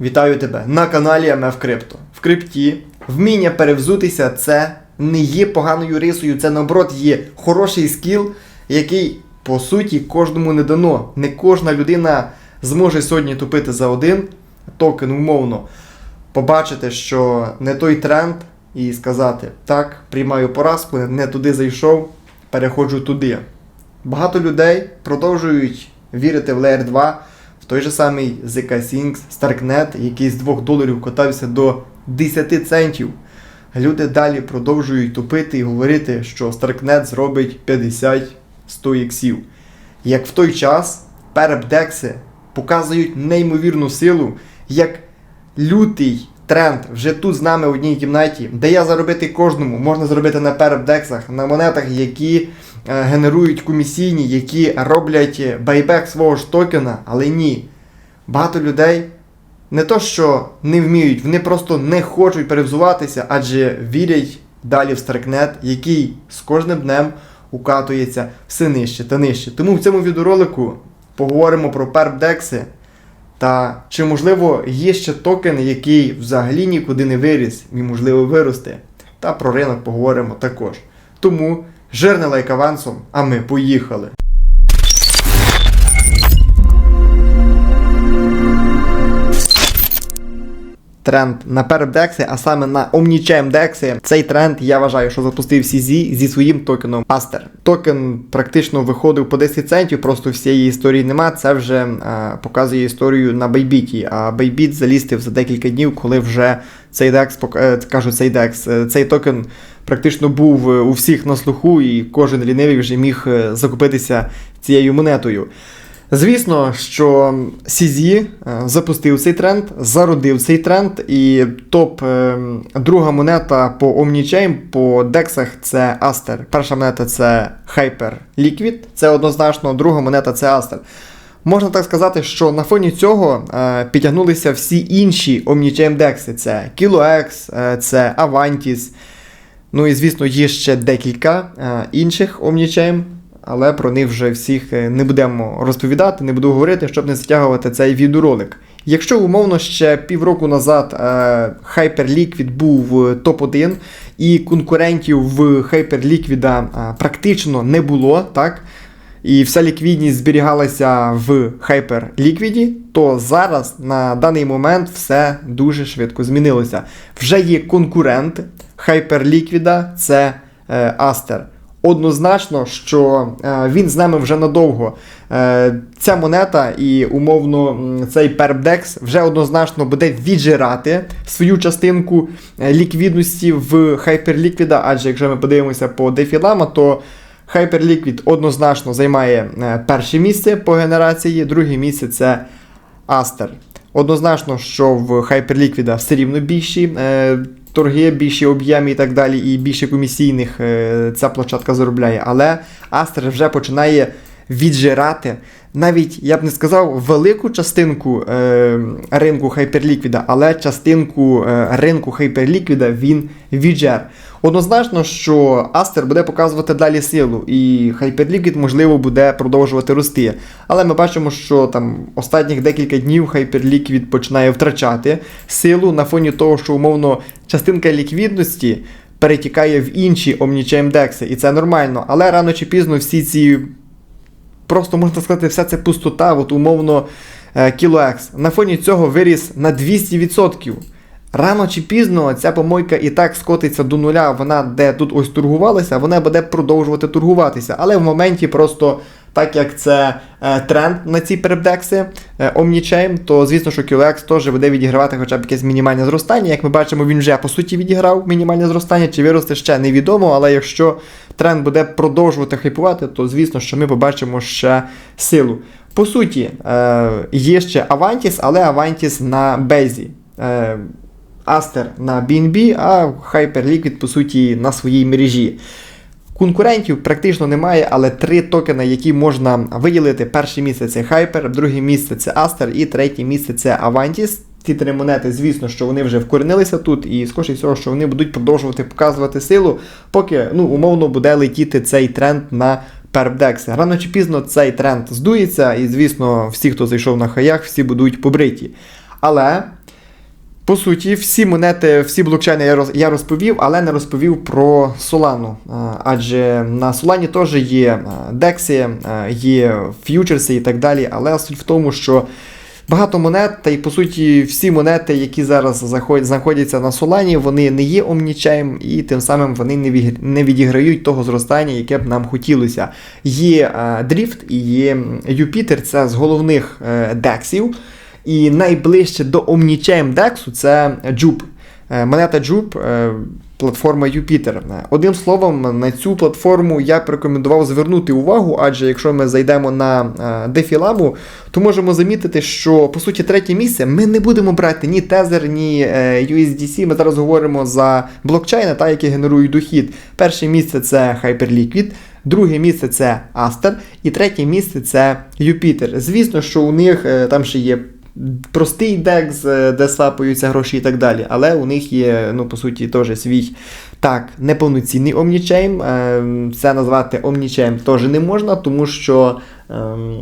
Вітаю тебе на каналі МФ Крипто. В крипті вміння перевзутися це не є поганою рисою, це наоборот є хороший скіл, який по суті кожному не дано. Не кожна людина зможе сьогодні тупити за один токен умовно, побачити, що не той тренд, і сказати: так, приймаю поразку, не туди зайшов, переходжу туди. Багато людей продовжують вірити в Layer 2, в той же самий ZK Sync, Starknet, який з 2 доларів котався до 10 центів. Люди далі продовжують тупити і говорити, що Starknet зробить 50-100 іксів. Як в той час перебдекси показують неймовірну силу, як лютий тренд вже тут з нами в одній кімнаті, де я заробити кожному, можна зробити на перебдексах, на монетах, які генерують комісійні, які роблять байбек свого ж токена, але ні. Багато людей не то, що не вміють, вони просто не хочуть перевзуватися, адже вірять далі в Старкнет, який з кожним днем укатується все нижче та нижче. Тому в цьому відеоролику поговоримо про пербдекси. Та чи можливо є ще токен, який взагалі нікуди не виріс і можливо виросте. Та про ринок поговоримо також. Тому жирний лайк авансом, а ми поїхали. Тренд на пербдекси, а саме на Omnichain декси. Цей тренд я вважаю, що запустив CZ зі своїм токеном Aster. Токен практично виходив по 10 центів, просто всієї історії нема. Це вже е, показує історію на Bybit. А Bybit залістив за декілька днів, коли вже цей декс, е, цей декс, цей токен практично був е, у всіх на слуху, і кожен лінивий вже міг е, закупитися цією монетою. Звісно, що CZ е, запустив цей тренд, зародив цей тренд, і топ е, друга монета по Omnichain, по дексах це Aster. Перша монета це Hyper Liquid, це однозначно, друга монета це Aster. Можна так сказати, що на фоні цього підтягнулися всі інші Omnichain декси. Це KiloX, це Avantis. Ну і звісно, є ще декілька е, інших Omnichain, але про них вже всіх е, не будемо розповідати, не буду говорити, щоб не затягувати цей відеоролик. Якщо умовно ще півроку назад е, Hyperliquid був е, топ-1 і конкурентів в Hyperliquid практично не було, так? І вся ліквідність зберігалася в Hyperliquid, то зараз на даний момент все дуже швидко змінилося. Вже є конкурент Hyperliquid, це Aster. Однозначно, що е, він з нами вже надовго. Е, ця монета і умовно цей пербдекс вже однозначно буде віджирати свою частинку е, ліквідності в Hyperliquid, адже якщо ми подивимося по дефілама, то Hyperliquid однозначно займає перше місце по генерації, друге місце це Aster. Однозначно, що в Hyperliquid все рівно більші торги, більші об'єми і так далі, і більше комісійних е, ця площадка заробляє. Але Астер вже починає віджирати. Навіть я б не сказав велику частинку е, ринку хайперліквіда, але частинку е, ринку хайперліквіда він віджер. Однозначно, що Aster буде показувати далі силу, і Hyperliquid, можливо, буде продовжувати рости. Але ми бачимо, що там останніх декілька днів Hyperliquid починає втрачати силу на фоні того, що умовно частинка ліквідності перетікає в інші Omnichain декси, і це нормально. Але рано чи пізно всі ці просто можна сказати, вся ця пустота, от умовно е, кілоекс, на фоні цього виріс на 200%. Рано чи пізно ця помойка і так скотиться до нуля, вона де тут ось торгувалася, вона буде продовжувати торгуватися. Але в моменті просто, так як це е, тренд на ці перебдекси е, Omnichain, то звісно, що QX теж буде відігравати хоча б якесь мінімальне зростання. Як ми бачимо, він вже по суті відіграв мінімальне зростання, чи виросте ще невідомо, але якщо тренд буде продовжувати хайпувати, то звісно, що ми побачимо ще силу. По суті, е, є ще Avantis, але Avantis на бейзі. Е, Aster на BNB, а Hyperliquid, по суті, на своїй мережі. Конкурентів практично немає, але три токени, які можна виділити. Перше місце це Hyper, друге місце це Aster і третє місце це Avantis. Ці три монети, звісно, що вони вже вкоренилися тут, і скоріше всього, що вони будуть продовжувати показувати силу, поки ну, умовно буде летіти цей тренд на пербдекси. Рано чи пізно цей тренд здується, і, звісно, всі, хто зайшов на хаях, всі будуть побриті. Але По суті, всі монети, всі блокчейни я роз- я розповів, але не розповів про Solana. Адже на Solana теж є а, DEX, є ф'ючерси і так далі. Але суть в тому, що багато монет, та й по суті всі монети, які зараз знаходяться на Solana, вони не є омнічаєм, і тим самим вони не, відіграють того зростання, яке б нам хотілося. Є а, Drift і є Юпітер, це з головних е, дексів. І найближче до Omnichain DEX це Jup. Е, Монета Jup, е, платформа Jupiter. Е, Одним словом, на цю платформу я б рекомендував звернути увагу, адже якщо ми зайдемо на е, то можемо замітити, що по суті третє місце ми не будемо брати ні Tether, ні USDC. Ми зараз говоримо за блокчейни, та, які генерують дохід. Перше місце це Hyperliquid. Друге місце це Aster, і третє місце це Юпітер. Звісно, що у них там ще є простий е, де свапаються гроші і так далі, але у них є, ну, по суті, теж свій так, неповноцінний Omnichain. Е, Це назвати Omnichain теж не можна, тому що. ем,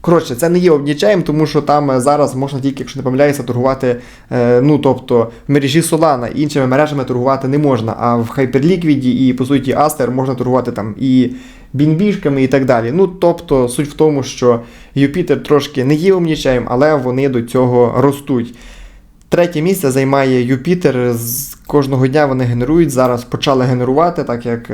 Коротше, це не є обнічаєм, тому що там е, зараз можна тільки, якщо не помиляюся, торгувати, е, ну тобто в мережі Solana, іншими мережами торгувати не можна. А в Hyperliquid і по суті Aster можна торгувати там і бінбішками і так далі. Ну тобто суть в тому, що Юпітер трошки не є умнічаєм, але вони до цього ростуть. Третє місце займає Юпітер. Кожного дня вони генерують. Зараз почали генерувати, так як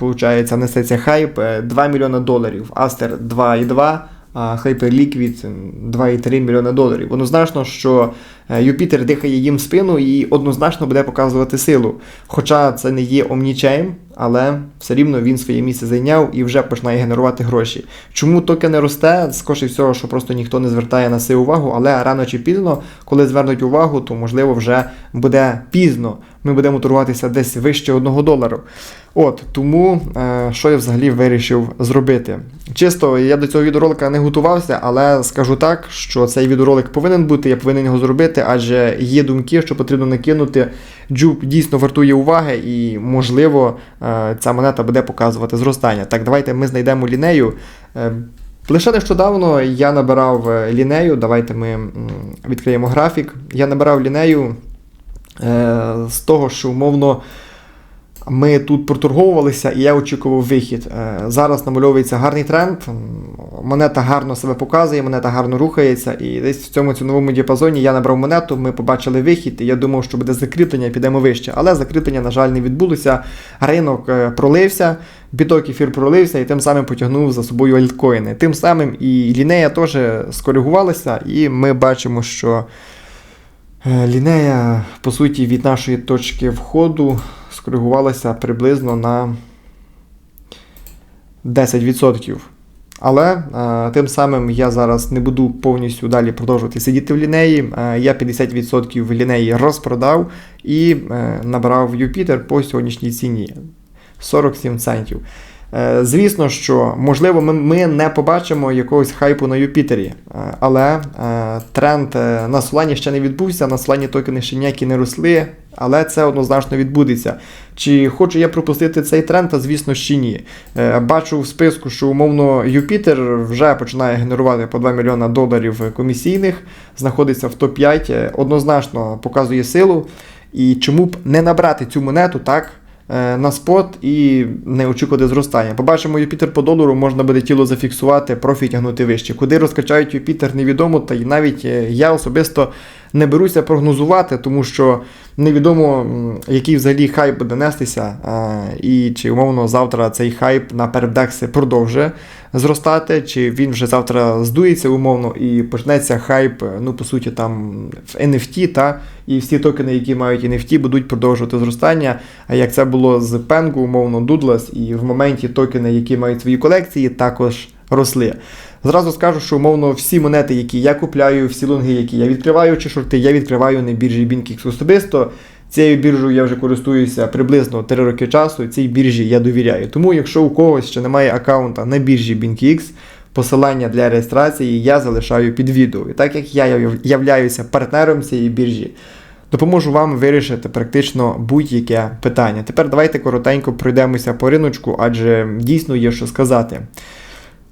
виходить, несеться хайп е, 2 мільйони доларів, Aster 2,2, а Hyperliquid 2,3 мільйона доларів. Однозначно, що е, Юпітер дихає їм спину і однозначно буде показувати силу. Хоча це не є омнічаєм, але все рівно він своє місце зайняв і вже починає генерувати гроші. Чому токен не росте? Скоріше всього, що просто ніхто не звертає на це увагу, але рано чи пізно, коли звернуть увагу, то можливо вже буде пізно. Ми будемо торгуватися десь вище одного долару. От тому е, що я взагалі вирішив зробити. Чисто я до цього відеоролика не готувався, але скажу так, що цей відеоролик повинен бути, я повинен його зробити, адже є думки, що потрібно накинути. Джуб дійсно вартує уваги, і можливо е, ця монета буде показувати зростання. Так, давайте ми знайдемо лінею. Е, Лише нещодавно я набирав е, лінею. Давайте ми відкриємо графік. Я набирав лінею з того, що умовно ми тут проторговувалися, і я очікував вихід. Е, Зараз намальовується гарний тренд. Монета гарно себе показує, монета гарно рухається. І десь в цьому ціновому діапазоні я набрав монету, ми побачили вихід, і я думав, що буде закріплення, підемо вище. Але закріплення, на жаль, не відбулося. Ринок е, пролився, біток ефір пролився і тим самим потягнув за собою альткоїни. Тим самим і лінея теж скоригувалася, і ми бачимо, що. Е, Лінея, по суті, від нашої точки входу скоригувалася приблизно на 10%. Але е, тим самим я зараз не буду повністю далі продовжувати сидіти в лінеї. Е, я 50% в лінеї розпродав і набрав Юпітер по сьогоднішній ціні 47 центів. Е, Звісно, що можливо ми, не побачимо якогось хайпу на Юпітері, е, але е, тренд на Солані ще не відбувся, на Солані токени ще ніякі не росли, але це однозначно відбудеться. Чи хочу я пропустити цей тренд? Та звісно, ще ні. Бачу в списку, що умовно Юпітер вже починає генерувати по 2 мільйона доларів комісійних, знаходиться в топ-5, е, однозначно показує силу. І чому б не набрати цю монету так? Е, На спот і не очікувати зростання. Побачимо Юпітер по долару, можна буде тіло зафіксувати, профі тягнути вище. Куди розкачають Юпітер, невідомо, та й навіть е, я особисто не беруся прогнозувати, тому що невідомо, який взагалі хайп буде нестися, і чи умовно завтра цей хайп на передекси продовжує зростати, чи він вже завтра здується умовно і почнеться хайп, ну по суті, там в NFT, та, і всі токени, які мають NFT, будуть продовжувати зростання. А як це було з Пенгу, умовно, Дудлас, і в моменті токени, які мають свої колекції, також росли. Зразу скажу, що умовно всі монети, які я купляю, всі лонги, які я відкриваю чи шорти, я відкриваю на біржі BinkX особисто. Цією біржею я вже користуюся приблизно 3 роки часу, цій біржі я довіряю. Тому, якщо у когось ще немає аккаунта на біржі BinkX, посилання для реєстрації я залишаю під відео. І так як я являюся партнером цієї біржі, допоможу вам вирішити практично будь-яке питання. Тепер давайте коротенько пройдемося по риночку, адже дійсно є що сказати.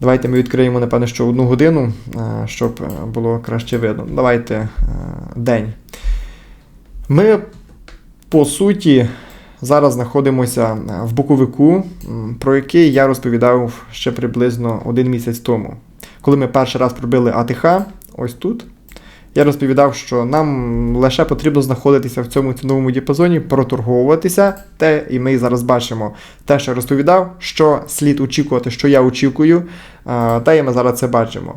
Давайте ми відкриємо, напевно, що одну годину, е, щоб е, було краще видно. Давайте е, день. Ми, по суті, зараз знаходимося в боковику, про який я розповідав ще приблизно один місяць тому. Коли ми перший раз пробили АТХ, ось тут, я розповідав, що нам лише потрібно знаходитися в цьому ціновому діапазоні, проторговуватися, те, і ми зараз бачимо те, що я розповідав, що слід очікувати, що я очікую, та і ми зараз це бачимо.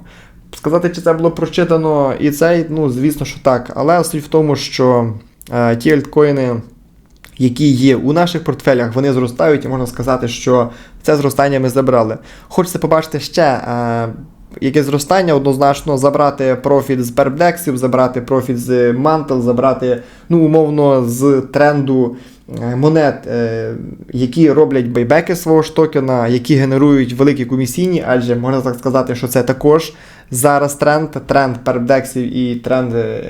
Сказати, чи це було прочитано і цей, ну, звісно, що так. Але суть в тому, що е, ті альткоїни, які є у наших портфелях, вони зростають, і можна сказати, що це зростання ми забрали. Хочеться побачити ще. Яке зростання однозначно забрати профіт з перблексів, забрати профіт з мантел, забрати, ну, умовно, з тренду е, монет, е, які роблять байбеки свого ж токена, які генерують великі комісійні, адже можна так сказати, що це також зараз тренд, тренд пербдексів і тренд е,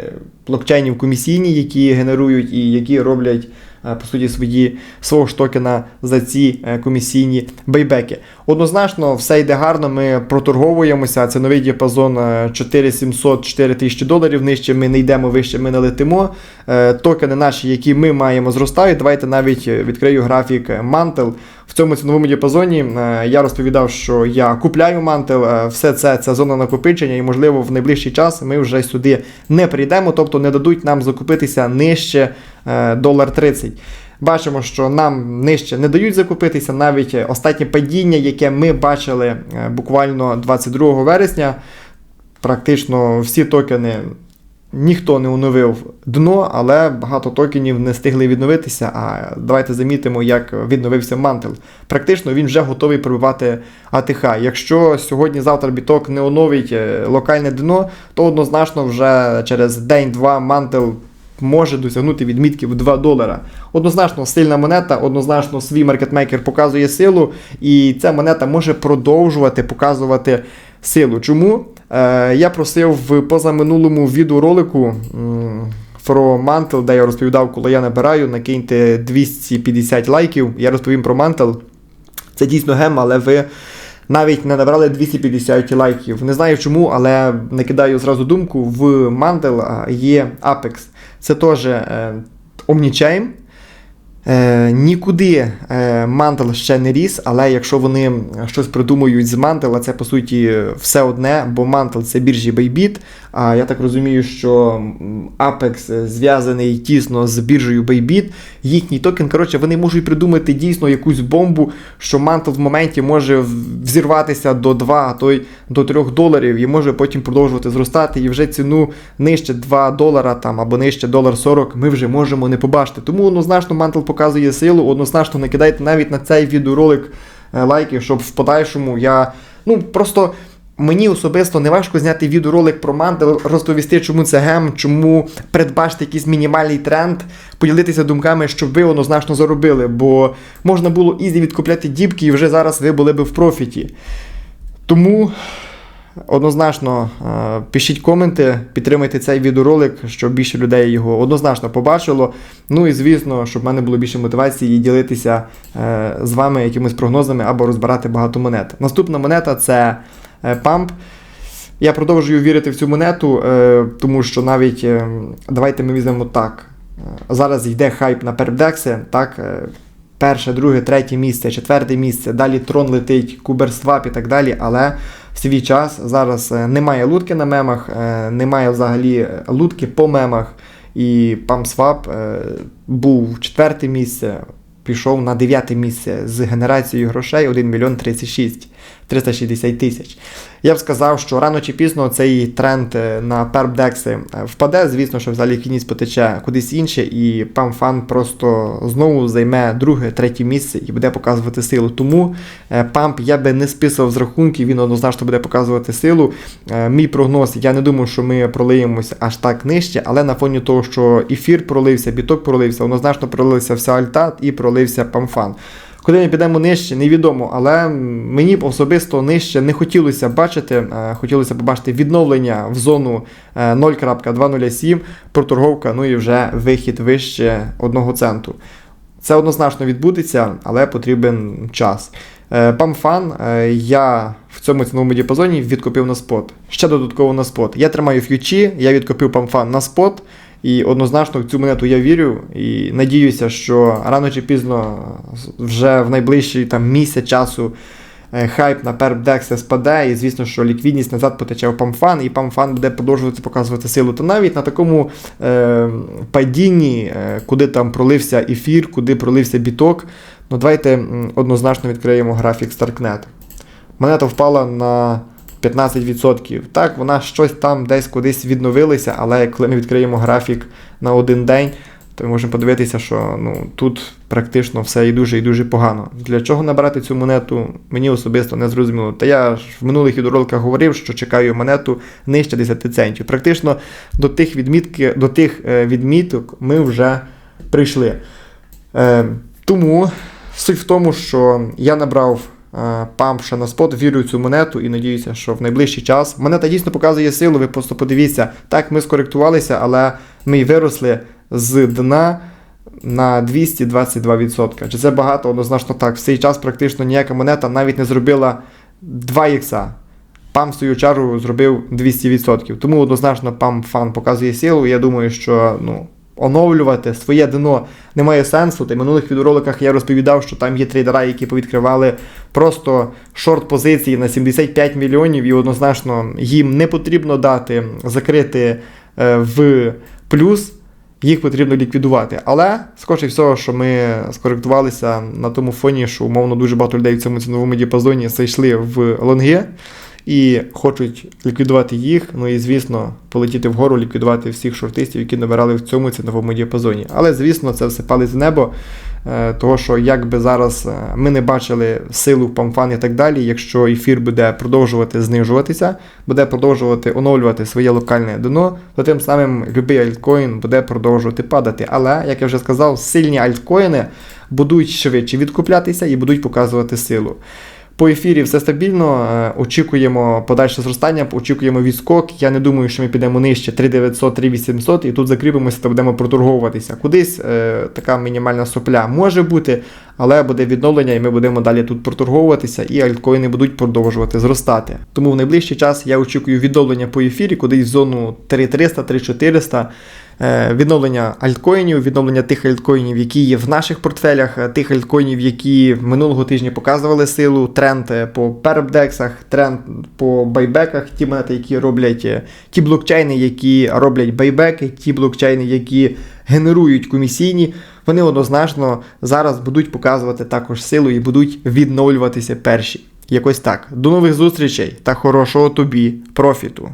блокчейнів комісійні, які генерують і які роблять по суті свої свого ж токена за ці е, комісійні бейбеки. Однозначно, все йде гарно. Ми проторговуємося. Ціновий діапазон е, 4700-4000 доларів. Нижче ми не йдемо, вище ми не летимо. Е, Токени наші, які ми маємо, зростають. Давайте навіть е, відкрию графік е, Mantel. В цьому ціновому діапазоні е, я розповідав, що я купляю мантел. е, Все це це зона накопичення, і можливо в найближчий час ми вже сюди не прийдемо, тобто не дадуть нам закупитися нижче е, долар 30. Бачимо, що нам нижче не дають закупитися. Навіть останнє падіння, яке ми бачили буквально 22 вересня, практично всі токени. Ніхто не оновив дно, але багато токенів не встигли відновитися. А давайте замітимо, як відновився мантел. Практично він вже готовий пробивати АТХ. Якщо сьогодні-завтра біток не оновить е, локальне дно, то однозначно вже через день-два мантел може досягнути відмітки в 2 долара. Однозначно сильна монета, однозначно свій маркетмейкер показує силу, і ця монета може продовжувати показувати силу. Чому? Е, я просив в позаминулому відеоролику про мантел, де я розповідав, коли я набираю, накиньте 250 лайків. Я розповім про мантел. Це дійсно гем, але ви навіть не набрали 250 лайків. Не знаю чому, але накидаю зразу думку: в мантел є Apex. Це теж е, Omnichain. Е, нікуди е, мантел ще не ріс, але якщо вони щось придумують з мантела, це по суті все одне, бо мантел це біржі Bybit. А я так розумію, що Apex зв'язаний тісно з біржею Bybit. Їхній токен, коротше, вони можуть придумати дійсно якусь бомбу, що мантел в моменті може взірватися до 2, а то й до 3 доларів і може потім продовжувати зростати. І вже ціну нижче 2 долара там або нижче долар 40 ми вже можемо не побачити. Тому однозначно мантел показує силу, однозначно накидайте навіть на цей відеоролик е, лайки, щоб в подальшому я. Ну просто. Мені особисто не важко зняти відеоролик про мантел, розповісти, чому це гем, чому передбачити якийсь мінімальний тренд, поділитися думками, щоб ви однозначно заробили, бо можна було ізі відкупляти дібки, і вже зараз ви були б в профіті. Тому однозначно е, пишіть коменти, підтримайте цей відеоролик, щоб більше людей його однозначно побачило. Ну і звісно, щоб в мене було більше мотивації ділитися е, з вами якимись прогнозами або розбирати багато монет. Наступна монета це е, Pump. Я продовжую вірити в цю монету, е, тому що навіть е, давайте ми візьмемо так. Зараз йде хайп на пербдекси, так. Перше, друге, третє місце, четверте місце, далі трон летить, куберсвап і так далі. Але в свій час зараз немає лутки на мемах, немає взагалі лутки по мемах. І е, був четверте місце, пішов на дев'яте місце з генерацією грошей 1 мільйон 36 360 тисяч. Я б сказав, що рано чи пізно цей тренд е, на пербдекси е, впаде. Звісно, що взагалі кінець потече кудись інше, і PAMFAN просто знову займе друге, третє місце і буде показувати силу. Тому е, памп я би не списував з рахунків, він однозначно буде показувати силу. Мій прогноз, я не думаю, що ми пролиємося аж так нижче, але на фоні того, що ефір пролився, біток пролився, однозначно пролився вся альта і пролився памфан. Куди ми підемо нижче, невідомо, але мені особисто нижче не хотілося бачити. е, Хотілося побачити відновлення в зону е, 0.207, проторговка, ну і вже вихід вище 1 центу. Це однозначно відбудеться, але потрібен час. Е, Памфан е, я в цьому ціновому діапазоні відкупив на спот. Ще додатково на спот. Я тримаю ф'ючі, я відкупив памфан на спот. І однозначно в цю монету я вірю і надіюся, що рано чи пізно вже в найближчий там місяць часу е, хайп на перп DEX спаде, і звісно, що ліквідність назад потече в памфан, і памфан буде продовжувати показувати силу. То навіть на такому е, падінні, е, куди там пролився ефір, куди пролився біток, ну давайте однозначно відкриємо графік StarkNet. Монета впала на 15%. Так, вона щось там десь кудись відновилася, але коли ми відкриємо графік на один день, то ми можемо подивитися, що ну, тут практично все і дуже і дуже погано. Для чого набрати цю монету, мені особисто не зрозуміло. Та я ж в минулих відеороликах говорив, що чекаю монету нижче 10 центів. Практично до тих, відмітки, до тих е, відміток ми вже прийшли. Е, тому суть в тому, що я набрав памп ще на спот, вірю в цю монету і надіюся, що в найближчий час монета дійсно показує силу. Ви просто подивіться, так ми скоректувалися, але ми й виросли з дна на 222%. Чи це багато? Однозначно так. В цей час практично ніяка монета навіть не зробила 2 ікса. Пам свою чергу зробив 200%. Тому однозначно пам фан показує силу. Я думаю, що ну, оновлювати своє дно немає сенсу. Та й минулих відеороликах я розповідав, що там є трейдера, які повідкривали просто шорт позиції на 75 мільйонів, і однозначно їм не потрібно дати закрити е, в плюс. Їх потрібно ліквідувати. Але, скоріше всього, що ми скоректувалися на тому фоні, що умовно дуже багато людей в цьому ціновому діапазоні зайшли в лонги і хочуть ліквідувати їх. Ну і, звісно, полетіти вгору, ліквідувати всіх шортистів, які набирали в цьому ціновому діапазоні. Але, звісно, це все палить з небо. е, Того, що якби зараз е, ми не бачили силу в памфан і так далі, якщо ефір буде продовжувати знижуватися, буде продовжувати оновлювати своє локальне дно, то тим самим будь-який альткоін буде продовжувати падати. Але, як я вже сказав, сильні альткоїни будуть швидше відкуплятися і будуть показувати силу. По ефірі все стабільно. е, Очікуємо подальше зростання, очікуємо відскок. Я не думаю, що ми підемо нижче 3900, 3800 і тут закріпимося та будемо проторговуватися. Кудись е, така мінімальна сопля може бути, але буде відновлення, і ми будемо далі тут проторговуватися, і альткоїни будуть продовжувати зростати. Тому в найближчий час я очікую відновлення по ефірі, кудись в зону 3300, 3400. Е, Відновлення альткоїнів, відновлення тих альткоїнів, які є в наших портфелях, е, тих альткоїнів, які минулого тижня показували силу, тренд е, по перпдексах, тренд по байбеках, ті монети, які роблять е, ті блокчейни, які роблять байбеки, ті блокчейни, які генерують комісійні, вони однозначно зараз будуть показувати також силу і будуть відновлюватися перші. Якось так. До нових зустрічей та хорошого тобі профіту!